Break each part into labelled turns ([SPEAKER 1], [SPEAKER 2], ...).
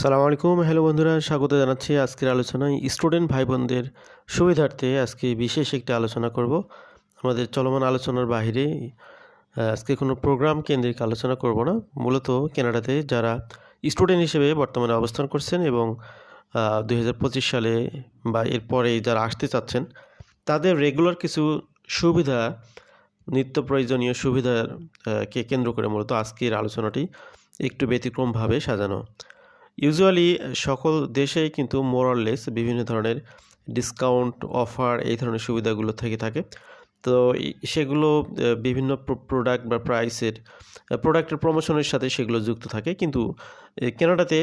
[SPEAKER 1] সালাম আলাইকুম। হ্যালো বন্ধুরা স্বাগত জানাচ্ছি আজকের আলোচনায় স্টুডেন্ট ভাই বোনদের সুবিধার্থে আজকে বিশেষ একটি আলোচনা করব। আমাদের চলমান আলোচনার আহ, আজকে কোনো প্রোগ্রাম কেন্দ্রিক আলোচনা করব না। মূলত কানাডাতে যারা স্টুডেন্ট হিসেবে বর্তমানে অবস্থান করছেন এবং দু হাজার পঁচিশ সালে বা এরপরে যারা আসতে চাচ্ছেন তাদের রেগুলার কিছু সুবিধা নিত্য প্রয়োজনীয় সুবিধার আহ, কে কেন্দ্র করে মূলত আজকের আলোচনাটি একটু ব্যতিক্রমভাবে সাজানো। ইউজুয়ালি সকল দেশেই কিন্তু মোরাললেস বিভিন্ন ধরনের ডিসকাউন্ট অফার এই ধরনের সুবিধাগুলো থেকে থাকে। তো সেগুলো বিভিন্ন প্রোডাক্ট বা প্রাইসের প্রোডাক্টের প্রমোশনের সাথে সেগুলো যুক্ত থাকে। কিন্তু কেনাডাতে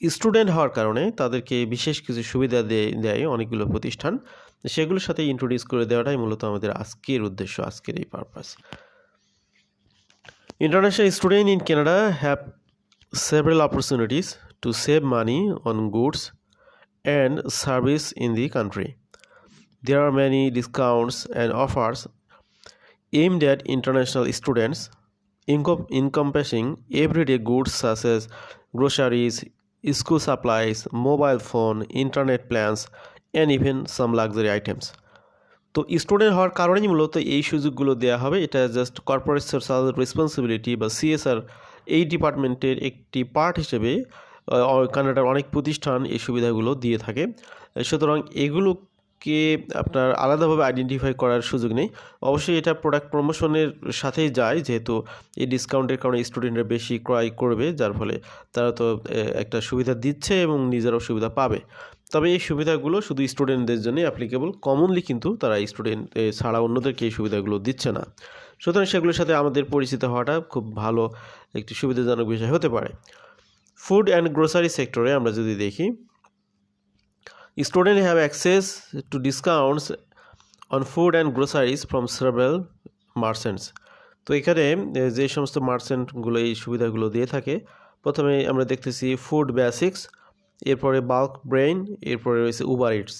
[SPEAKER 1] স্টুডেন্ট হওয়ার কারণে তাদেরকে বিশেষ কিছু সুবিধা দেয় অনেকগুলো প্রতিষ্ঠান। সেগুলোর সাথে ইন্ট্রোডিউস করে দেওয়াটাই মূলত আমাদের আজকের উদ্দেশ্য, আজকের এই purpose international student in Canada have several opportunities to save money on goods and service in the country. There are many discounts and offers aimed at international students, encompassing everyday goods such as groceries, school supplies, mobile phone, internet plans, and even some luxury items. তো student হওয়ার কারণেই মূলত এই সুযোগগুলো দেওয়া হবে এটা just corporate social responsibility বা সিএসআর এই ডিপার্টমেন্টের একটি পার্ট হিসেবে কানাডার অনেক প্রতিষ্ঠান এই সুবিধাগুলো দিয়ে থাকে। সুতরাং এগুলোকে আপনার আলাদাভাবে আইডেন্টিফাই করার সুযোগ নেই। অবশ্যই এটা প্রোডাক্ট প্রমোশনের সাথেই যায়, যেহেতু এই ডিসকাউন্টের কারণে স্টুডেন্টরা বেশি ক্রয় করবে, যার ফলে তারা তো একটা সুবিধা দিচ্ছে এবং নিজেরাও সুবিধা পাবে। তবে এই সুবিধাগুলো শুধু স্টুডেন্টদের জন্য অ্যাপ্লিকেবল কমনলি কিন্তু তারা স্টুডেন্ট ছাড়া অন্যদেরকে এই সুবিধাগুলো দিচ্ছে না। সুতরাং সেগুলোর সাথে আমাদের পরিচিত হওয়াটা খুব ভালো একটি সুবিধাজনক বিষয় হতে পারে। ফুড অ্যান্ড গ্রোসারি সেক্টরে আমরা যদি দেখি student have access to discounts on food and groceries from several merchants তো এখানে যে সমস্ত মার্চেন্টগুলো এই সুবিধাগুলো দিয়ে থাকে, প্রথমে আমরা দেখতেছি ফুড বেসিক্স এরপরে বাল্ক ব্রেইন এরপরে রয়েছে উবার ইটস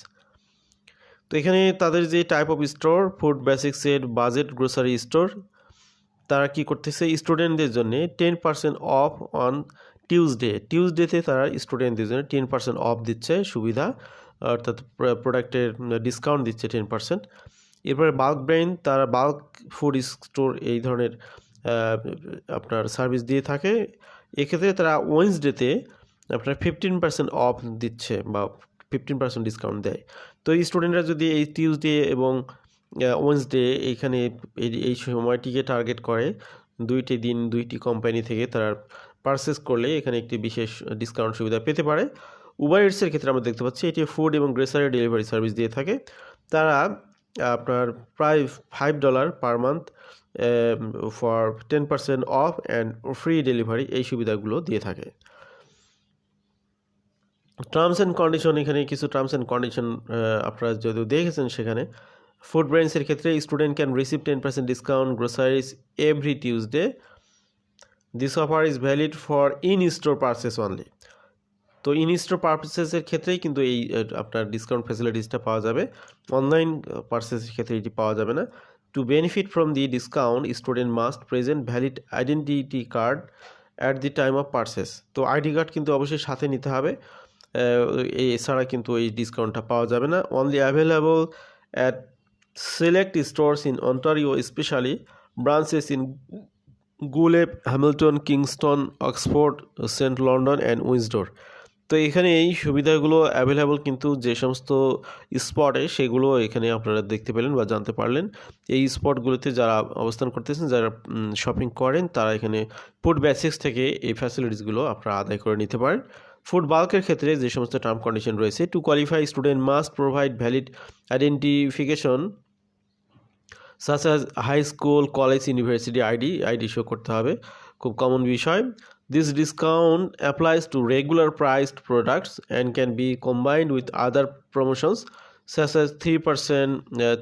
[SPEAKER 1] তো এখানে তাদের যে টাইপ অফ স্টোর ফুড বেসিক্সের বাজেট গ্রোসারি স্টোর তারা কি করতেছে স্টুডেন্টদের জন্য ten percent off on Tuesday টিউসডেতে তারা স্টুডেন্টদের জন্য টেন পার্সেন্ট অফ দিচ্ছে সুবিধা, অর্থাৎ প্রোডাক্টের ডিসকাউন্ট দিচ্ছে টেন পার্সেন্ট এরপরে বাল্ক ব্রেইন তারা বাল্ক ফুড স্টোর এই ধরনের আপনার সার্ভিস দিয়ে থাকে। এক্ষেত্রে তারা ওয়েন্সডেতে আপনার ফিফটিন পার্সেন্ট অফ দিচ্ছে বা ফিফটিন পার্সেন্ট ডিসকাউন্ট দেয়। তো এই স্টুডেন্টরা যদি এই টিউসডে এবং ওয়েন্সডে এইখানে এই এই সময়টিকে টার্গেট করে, দুইটি দিন দুইটি কোম্পানি থেকে তারা পারচেস করলে এখানে একটি বিশেষ ডিসকাউন্ট সুবিধা পেতে পারে। উবার ইটসের ক্ষেত্রে আমরা দেখতে পাচ্ছি, এটি ফুড এবং গ্রেসারি ডেলিভারি সার্ভিস দিয়ে থাকে। তারা আপনার প্রায় five dollar per month for ten percent off and free delivery এই সুবিধাগুলো দিয়ে থাকে। টার্মস অ্যান্ড কন্ডিশন এখানে কিছু টার্মস অ্যান্ড কন্ডিশন আপনারা যদিও দেখেছেন সেখানে ফুড ব্র্যান্ডসের ক্ষেত্রে student can receive ten percent discount groceries every Tuesday this offer is valid for in store purchase only তো ইন স্টোর পার্সেসের ক্ষেত্রেই কিন্তু এই আপনার ডিসকাউন্ট ফ্যাসিলিটিসটা পাওয়া যাবে। অনলাইন পার্সেসের ক্ষেত্রে এটি পাওয়া যাবে না। To benefit from the discount student must present valid identity card at the time of purchase তো আইডি কার্ড কিন্তু অবশ্যই সাথে নিতে হবে। এছাড়া কিন্তু এই ডিসকাউন্টটা পাওয়া যাবে না। Only available at select stores in Ontario specially branches in Guelph Hamilton, Kingston, Oxford, Saint London and Windsor. তো এখানে এই সুবিধাগুলো অ্যাভেলেবল কিন্তু যে সমস্ত স্পটে সেগুলো এখানে আপনারা দেখতে পেলেন বা জানতে পারলেন। এই স্পটগুলোতে যারা অবস্থান করতেছেন, যারা শপিং করেন, তারা এখানে ফুড বেসিক্স থেকে এই ফ্যাসিলিটিসগুলো আপনারা আদায় করে নিতে পারেন। ফুড বাল্কের ক্ষেত্রে যে সমস্ত টার্ম কন্ডিশন রয়েছে to qualify student must provide valid identification such high school college university ID ID show করতে হবে। খুব কমন বিষয়। This discount applies to regular priced products and can be combined with other promotions such three percent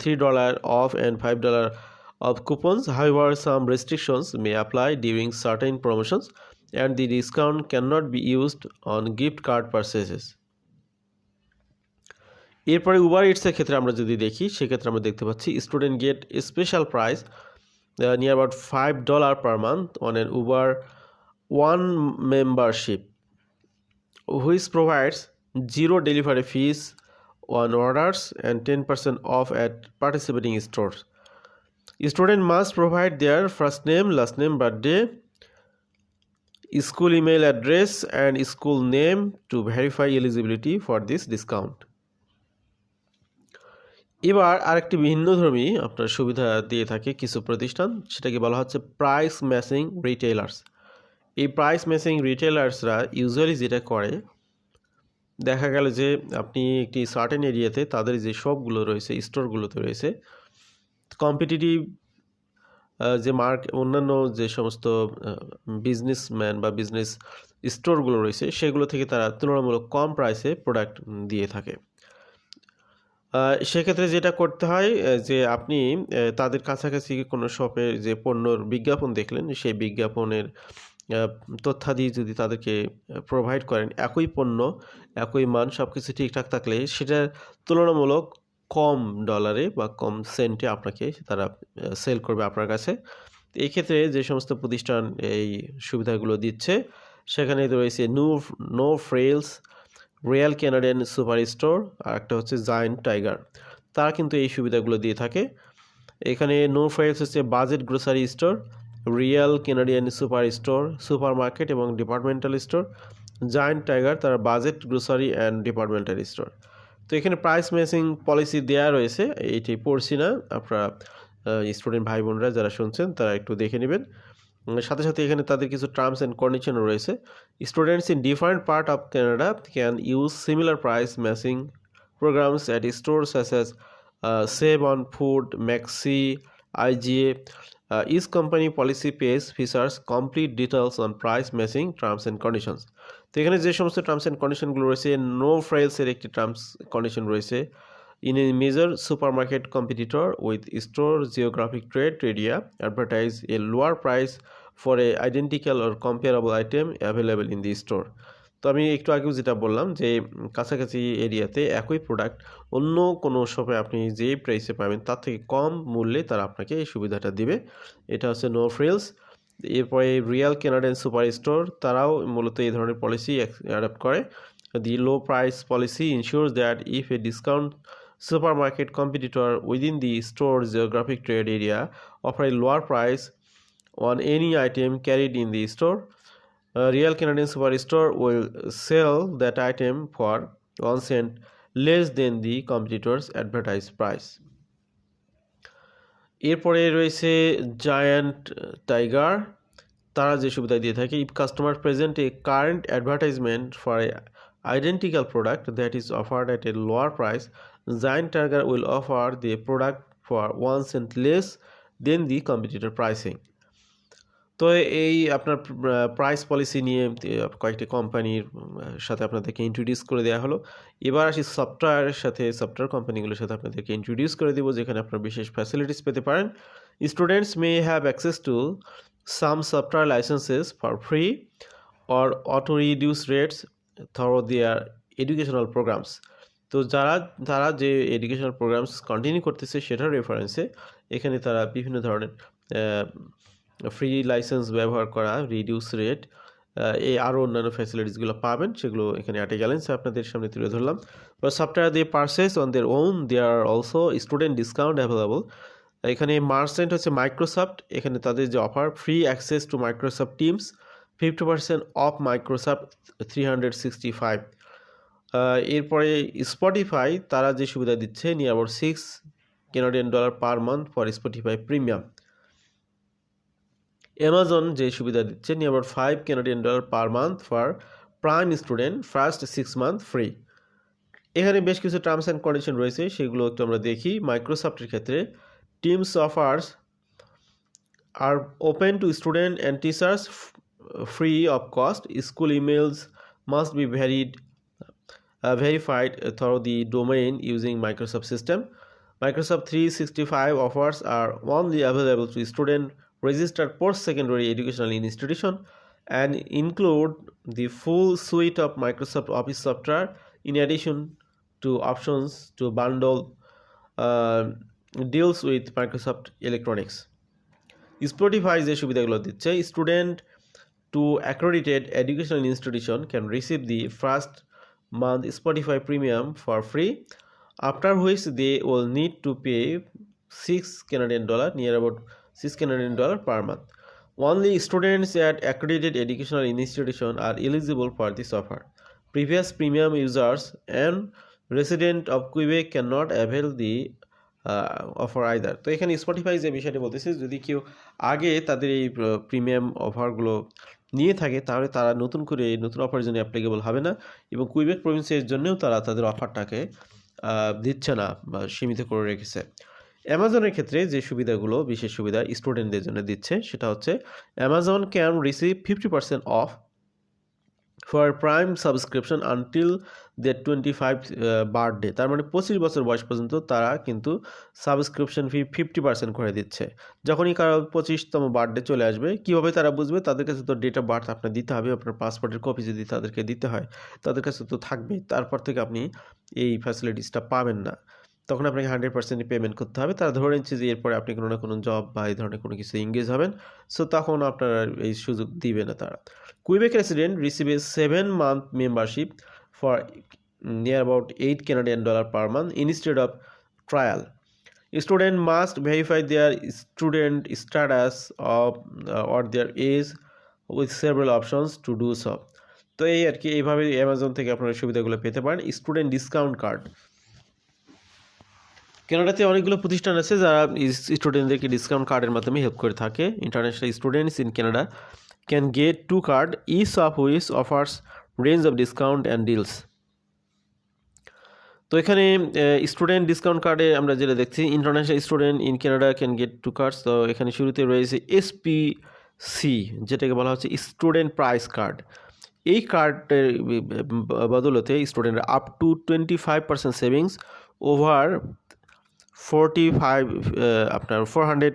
[SPEAKER 1] three dollar off and five dollar off coupons however some restrictions may apply during certain promotions and the discount can not be used on gift card purchases এরপরে Uber ইটসের ক্ষেত্রে আমরা যদি দেখি, সেক্ষেত্রে আমরা দেখতে পাচ্ছি student get special price near about five dollar per month on an Uber One membership which provides zero delivery fees on orders and ten percent off at participating store student must provide their first name last name birthday school email address and school name to verify eligibility for this discount এবার আরেকটি ভিন্নধর্মী আপনার সুবিধা দিয়ে থাকে কিছু প্রতিষ্ঠান, সেটাকে বলা হচ্ছে প্রাইস ম্যাচিং রিটেলার্স এই প্রাইস ম্যাচিং রিটেলার্সরা ইউজুয়ালি যেটা করে, দেখা গেল যে আপনি একটি সার্টেন এরিয়াতে তাদের যে শপগুলো রয়েছে, স্টোরগুলোতে রয়েছে কম্পিটিটিভ যে মার্ক, অন্যান্য যে সমস্ত বিজনেসম্যান বা বিজনেস স্টোরগুলো রয়েছে, সেগুলো থেকে তারা তুলনামূলক কম প্রাইসে প্রোডাক্ট দিয়ে থাকে। সেক্ষেত্রে যেটা করতে হয় যে আপনি তাদের কাছাকাছি কোনো শপে যে পণ্যর বিজ্ঞাপন দেখলেন, সেই বিজ্ঞাপনের তথ্যাদি যদি তাদেরকে প্রোভাইড করেন, একই পণ্য, একই মান সব কিছু ঠিকঠাক থাকলে সেটা তুলনামূলক কম ডলারে বা কম সেন্টে আপনাকে তারা সেল করবে আপনার কাছে। এই ক্ষেত্রে যে সমস্ত প্রতিষ্ঠান এই সুবিধাগুলো দিচ্ছে, সেখানে রয়েছে no No Frills Real Canadian Super Store আর একটা হচ্ছে জায়েন্ট টাইগার তারা কিন্তু এই সুবিধাগুলো দিয়ে থাকে। এখানে নো ফ্রেলস হচ্ছে budget grocery store Real Canadian Super Store super market এবং ডিপার্টমেন্টাল স্টোর জায়েন্ট টাইগার তার budget grocery and departmental store তো এখানে প্রাইস ম্যাচিং পলিসি দেওয়া রয়েছে। এইটি পড়ছি না। আপনারা স্টুডেন্ট ভাই বোনরা যারা শুনছেন তারা একটু দেখে নেবেন। সাথে সাথে এখানে তাদের কিছু টার্মস অ্যান্ড কন্ডিশন রয়েছে। Students in different part of Canada can use similar price matching programs at store as Save On Food Maxi IGA is company policy page features complete details on price matching terms and conditions তো এখানে যে সমস্ত terms and কন্ডিশনগুলো রয়েছে No ফ্রাইলসের একটি terms condition রয়েছে। A major super market competitor with store geographic trade area advertise a lower price for a identical or comparable item available in the store তো আমি একটু আগেও যেটা বললাম যে কাছাকাছি এরিয়াতে একই প্রোডাক্ট অন্য কোনো শপে আপনি যে প্রাইসে পাবেন তার থেকে কম মূল্যে তারা আপনাকে এই সুবিধাটা দিবে। এটা হচ্ছে নো ফ্রিলস এরপরে রিয়াল কেনাডিয়ান সুপার স্টোর তারাও মূলত এই ধরনের পলিসি অ্যাডাপ্ট করে। The low price policy ensure that if a discount supermarket competitor within the store geographic trade area offer a lower price on any item carried in the store a real Canadian superstore will sell that item for one cent less than the competitor's advertised price. এরপরে রয়েছে Giant Tiger তারা যে সুবিধা দিয়ে থাকে if customer present a current advertisement for a identical product that is offered at a lower price, Giant Tiger will offer the product for one cent less than the competitor pricing. তো এই আপনার price policy নিয়ে কয়েকটি কোম্পানির সাথে আপনাদেরকে introduce করে দেওয়া হলো। এবার আসি সফটওয়্যারের সাথে সফটওয়্যার কোম্পানিগুলোর সাথে আপনাদেরকে ইন্ট্রোডিউস করে দেবো, যেখানে আপনার বিশেষ ফ্যাসিলিটিস পেতে পারেন। Students may have access to some software licenses for free or at reduce rates through their educational programs তো যারা, তারা যে এডুকেশনাল প্রোগ্রামস কন্টিনিউ করতেছে সেটার রেফারেন্সে এখানে তারা বিভিন্ন ধরনের ফ্রি লাইসেন্স ব্যবহার করা রিডিউস রেট এই আরও অন্যান্য ফ্যাসিলিটিসগুলো পাবেন, সেগুলো এখানে অ্যাটেগ্যালেন্সে আপনাদের সামনে তুলে ধরলাম। বা সফটওয়্যার দিয়ে purchase on their own they are also student discount available এখানে মার্সেন্ট হচ্ছে মাইক্রোসফট এখানে তাদের যে offer free access to Microsoft Teams fifty percent off Microsoft three hundred sixty five এরপরে স্পটিফাই তারা যে সুবিধা দিচ্ছে নিয়ে আবার six Canadian dollar per month for Spotify Premium Amazon যে সুবিধা দিচ্ছে নিয়ে আবার five Canadian dollar per month for Prime student first six month free এখানে বেশ কিছু টার্মস অ্যান্ড কন্ডিশন রয়েছে সেগুলো একটু আমরা দেখি। মাইক্রোসফটের ক্ষেত্রে Teams offers are open to student and teachers free of cost school emails must be uh, verified through the domain using microsoft system microsoft 365 offers are only available to student registered post-secondary educational institution and include the full suite of microsoft office software in addition to options to bundle uh, deals with microsoft electronics spotify যে সুবিধাগুলো দিচ্ছে student to accredited educational institution can receive the first month Spotify premium for free, after which they will need to pay 6 Canadian dollar, near about 6 Canadian dollar per month. Only students at accredited educational institution are eligible for this offer. Previous premium users and resident of Quebec cannot avail the offer either তো এখানে Spotify যে বিষয়টি বলতেছে যদি কেউ আগে তাদের এই প্রিমিয়াম অফারগুলো নিয়ে থাকে, তাহলে তারা নতুন করে এই নতুন অফারের জন্য অ্যাপ্লিকেবল হবে না এবং কুইবেক প্রভিন্সের জন্যও তারা তাদের অফারটাকে দিচ্ছে না বা সীমিত করে রেখেছে। অ্যামাজনের ক্ষেত্রে যে সুবিধাগুলো, বিশেষ সুবিধা স্টুডেন্টদের জন্য দিচ্ছে, সেটা হচ্ছে Amazon can receive fifty percent off for Prime subscription until they twenty five birthday তার মানে পঁচিশ বছর বয়স পর্যন্ত তারা কিন্তু সাবস্ক্রিপশন ফি ফিফটি পার্সেন্ট করে দিচ্ছে। যখনই কারও পঁচিশতম বার্থডে চলে আসবে, কীভাবে তারা বুঝবে? তাদের কাছে তো ডেট অফ বার্থ আপনার দিতে হবে, আপনার পাসপোর্টের কপি যদি তাদেরকে দিতে হয়, তাদের কাছে তো থাকবেই। তারপর থেকে আপনি এই ফ্যাসিলিটিসটা পাবেন না। তখন আপনাকে হান্ড্রেড পার্সেন্ট পেমেন্ট করতে হবে। তারা ধরে নিচ্ছে যে এরপরে আপনি কোনো না কোনো জব বা এই ধরনের কোনো কিছু এঙ্গেজ হবেন। সো তখন আপনার এই সুযোগ দিবে না তারা। Quebec resident receive a seven month membership for near about eight Canadian dollar per month instead of trial must verify their student status of uh, or their age with several options to do so. তো এই আর কি এইভাবে Amazon থেকে আপনারা সুবিধাগুলো পেতে পারেন। Student discount card কানাডাতে অনেকগুলো প্রতিষ্ঠান আছে যারা স্টুডেন্টদেরকে ডিসকাউন্ট কার্ডের মাধ্যমে হেল্প করে থাকে। International students in Canada can get two card each of which offers range of discount and deals তো এখানে স্টুডেন্ট ডিসকাউন্ট কার্ডে আমরা যেটা দেখছি international student in Canada can get two cards তো এখানে শুরুতে রয়েছে এসপিসি যেটাকে বলা হচ্ছে স্টুডেন্ট প্রাইস কার্ড এই কার্ডের বদলতে স্টুডেন্টরা up to twenty five percent savings over forty five আপনার ফোর হান্ড্রেড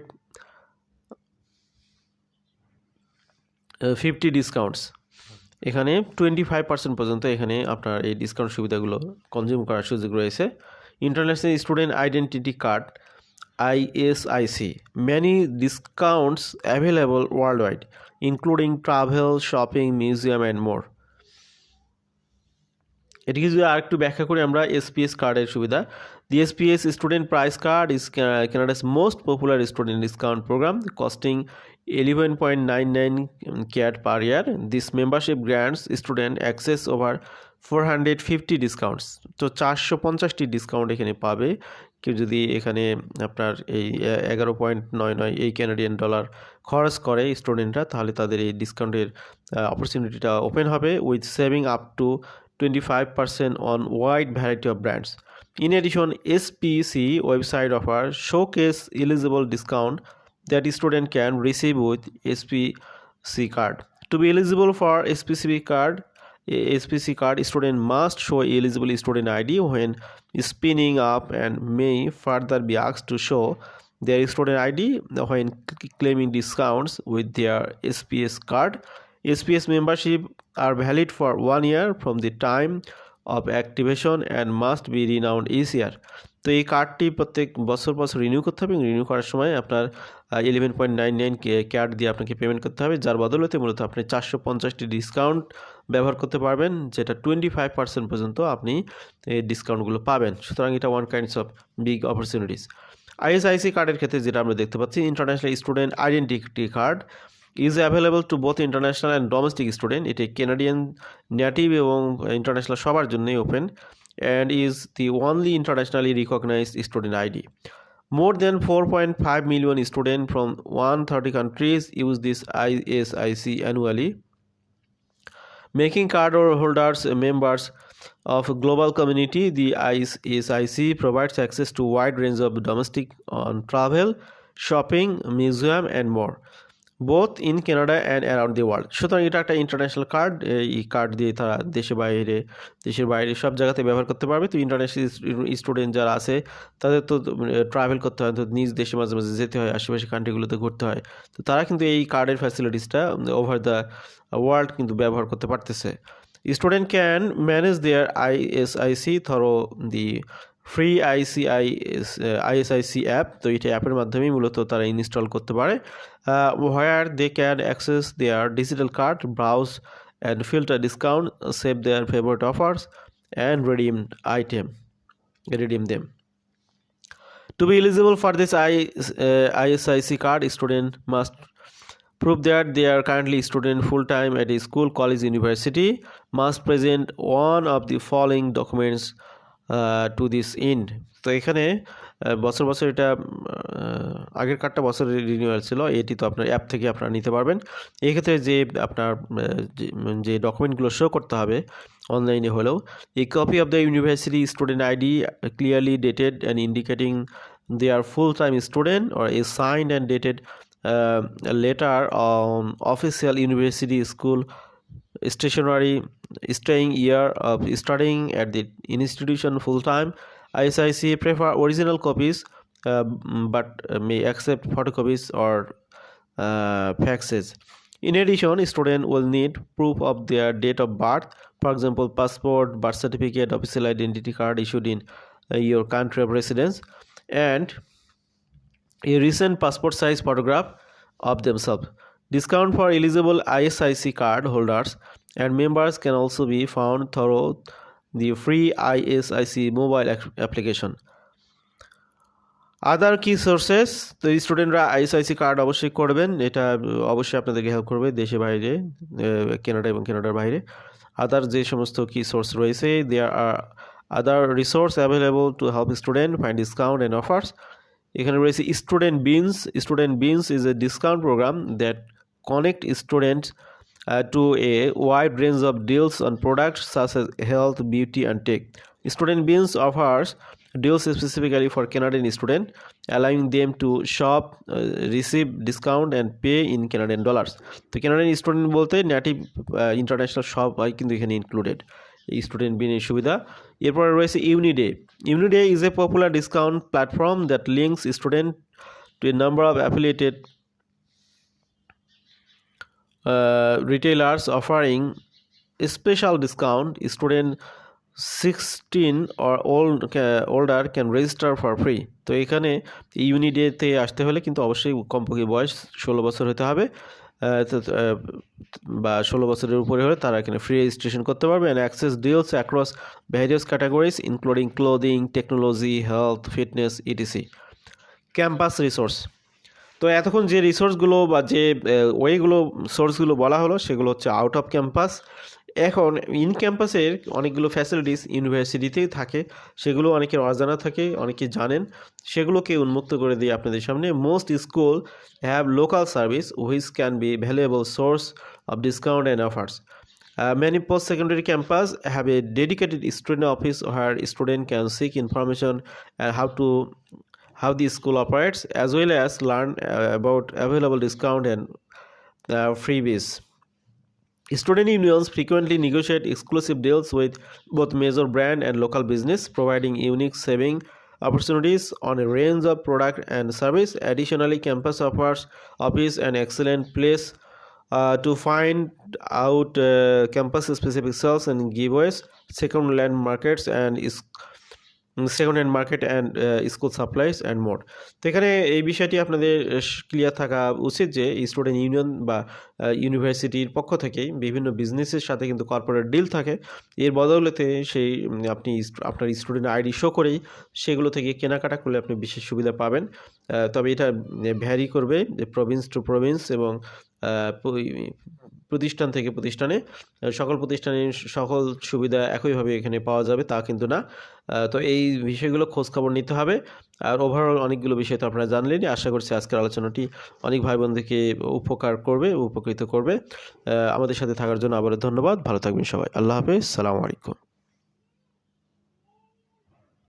[SPEAKER 1] ফিফটি ডিসকাউন্টস এখানে টোয়েন্টি ফাইভ পার্সেন্ট পর্যন্ত এখানে আপনার এই ডিসকাউন্ট সুবিধাগুলো কনজিউম করার সুযোগ রয়েছে। International student identity card ISIC many discounts available world wide including travel shopping museum and more এটিকে যদি আর একটু ব্যাখ্যা করি আমরা এসপিএস কার্ডের সুবিধা। Is Canada's most popular student discount program costing eleven point nine nine CAD per year this membership grants student access over four hundred fifty discounts তো চারশো পঞ্চাশটি ডিসকাউন্ট এখানে পাবে। কেউ যদি এখানে আপনার এই এগারো পয়েন্ট নয় নয় এই ক্যানাডিয়ান ডলার খরচ করে স্টুডেন্টরা তাহলে তাদের এই ডিসকাউন্টের অপরচুনিটিটা ওপেন হবে with saving up to 25% on wide variety of brands. In addition, SPC website offer showcase eligible discount that student can receive with SPC card. To be eligible for SPC card, SPC card student must show eligible student ID when spinning up and may further be asked to show their student ID when claiming discounts with their SPS card. SPS membership are valid for one year from the time of activation and must be renewed each year. তো এই কার্ডটি প্রত্যেক বছর বছর renew করতে হবে renew করার সময় আপনার eleven point nine nine CAD দিয়ে আপনাকে পেমেন্ট করতে হবে, যার বদলতে মূলত আপনি চারশো পঞ্চাশটি ডিসকাউন্ট ব্যবহার করতে পারবেন, যেটা টোয়েন্টি ফাইভ পার্সেন্ট পর্যন্ত আপনি এই ডিসকাউন্টগুলো পাবেন সুতরাং এটা one kinds of big opportunities ISIC কার্ডের ক্ষেত্রে যেটা আমরা দেখতে পাচ্ছি international student identity card is available to both international and domestic student এটি কেনাডিয়ান নেটিভ এবং ইন্টারন্যাশনাল সবার জন্যই open and is the only internationally recognized student ID More than 4.5 million students from 130 countries use this ISIC annually, making card holders members of a global community. The ISIC provides access to wide range of domestic on travel, shopping, museum, and more. Both in Canada and around the world সুতরাং এটা একটা international card এই card দিয়ে তারা দেশে বাইরে, দেশের বাইরে সব জায়গাতে ব্যবহার করতে পারবে। তো ইন্টারন্যাশনাল স্টুডেন্ট যারা আছে, তাদের তো ট্রাভেল করতে হয়, তো নিজ দেশে মাঝে মাঝে যেতে হয়, আশেপাশে কান্ট্রিগুলোতে ঘুরতে হয়। তো তারা কিন্তু এই কার্ডের ফ্যাসিলিটিসটা ওভার দ্য ওয়ার্ল্ড কিন্তু ব্যবহার করতে পারতেছে। Student can manage their ISIC through the free ICI ISIC app তো এটি অ্যাপের মাধ্যমেই মূলত তারা ইনস্টল করতে পারে। Where they can access their digital card browse and filter discount save their favourite offers and redeem item redeem them to be eligible for this I ISIC card student must prove their they are currently student full time at school college university must present one of the following documents to this end তো এখানে বছর বছর এটা আগের কার্ডটা বছরের renewal ছিল, এটি তো আপনার অ্যাপ থেকে আপনারা নিতে পারবেন। এক্ষেত্রে যে আপনার যে ডকুমেন্টগুলো শো করতে হবে অনলাইনে হলেও, এই copy of the university student ID clearly dated and indicating they are full time student or a sign and dated letter official university school school stationery staying year of studying at the institution full-time ISIC prefer original copies uh, but may accept photocopies or uh, faxes. In addition, student will need proof of their date of birth, for example, passport, birth certificate, official identity card issued in uh, your country of residence, and a recent passport size photograph of themselves. Discount for eligible ISIC card holders and members can also be found through the free ISIC mobile application. Other key sources তো স্টুডেন্টরা ISIC card অবশ্যই করবেন। এটা অবশ্যই আপনাদেরকে help করবে দেশে বাইরে কেনাডা এবং কেনাডার বাইরে। আদার যে সমস্ত কি সোর্স রয়েছে there are other resource available to help student find discount and offers এখানে রয়েছে Student Beans Student Beans is a discount program that connect students uh, to a wide range of deals on products such as health, beauty, and tech. Student Beans offers deals specifically for Canadian students, allowing them to shop, uh, receive discount, and pay in Canadian dollars. তো Canadian student বলতে native international shop হয় কিন্তু এখানে এই student বিনের সুবিধা এরপরে রয়েছে UNiDAYS UNiDAYS is a popular discount platform that links student to a number of affiliated special discount. Student 16 or old ca- older can register for free. তো এখানে ইউনিডেতে আসতে হলে কিন্তু অবশ্যই কমপক্ষে বয়স ষোলো বছর হতে হবে। বা ষোলো বছরের উপরে হলে তারা এখানে ফ্রি রেজিস্ট্রেশন করতে পারবে। And access deals across various categories including clothing technology health fitness ETC campus resource তো এতক্ষণ যে রিসোর্সগুলো বা যে ওয়েগুলো সোর্সগুলো বলা হলো সেগুলো হচ্ছে আউট অফ ক্যাম্পাস এখন ইন ক্যাম্পাসের অনেকগুলো ফ্যাসিলিটিস ইউনিভার্সিটিতেই থাকে। সেগুলো অনেকের অজানা থাকে অনেকে জানেন। সেগুলোকে উন্মুক্ত করে দিই আপনাদের সামনে most school have local service which can be valuable source of discount and offers Uh, many post-secondary campus have a dedicated student office where student can seek information and how to how the school operates as well as learn uh, about available discount and uh, freebies. Student unions frequently negotiate exclusive deals with both major brand and local business, providing unique saving opportunities on a range of product and service. Additionally, campus offers office an excellent place uh, to find out uh, campus-specific sales and giveaways, second-hand markets, and second hand market and school supplies and more তো এখানে এই বিষয়টি আপনাদের clear থাকা উচিত যে student union বা ইউনিভার্সিটির পক্ষ থেকেই বিভিন্ন বিজনেসের সাথে কিন্তু কর্পোরেট ডিল থাকে। এর বদৌলতে সেই আপনি আপনার স্টুডেন্ট আইডি শো করেই সেগুলো থেকে কেনাকাটা করলে আপনি বিশেষ সুবিধা পাবেন। তবে এটা ভ্যারি করবে প্রভিন্স টু প্রভিন্স এবং প্রতিষ্ঠান থেকে প্রতিষ্ঠানে। সকল প্রতিষ্ঠানে সকল সুবিধা একইভাবে এখানে পাওয়া যাবে, তা কিন্তু না। তো এই বিষয়গুলো খোঁজ খবর নিতে হবে। আর ওভারঅল অনেকগুলো বিষয় তো আপনারা জানলেনই। আশা করছি আজকের আলোচনাটি অনেক ভাই বোনদেরকে উপকার করবে, উপকৃত করবে। আমাদের সাথে থাকার জন্য আবারও ধন্যবাদ। ভালো থাকবেন সবাই। আল্লাহ হাফেজ। সালামু আলাইকুম।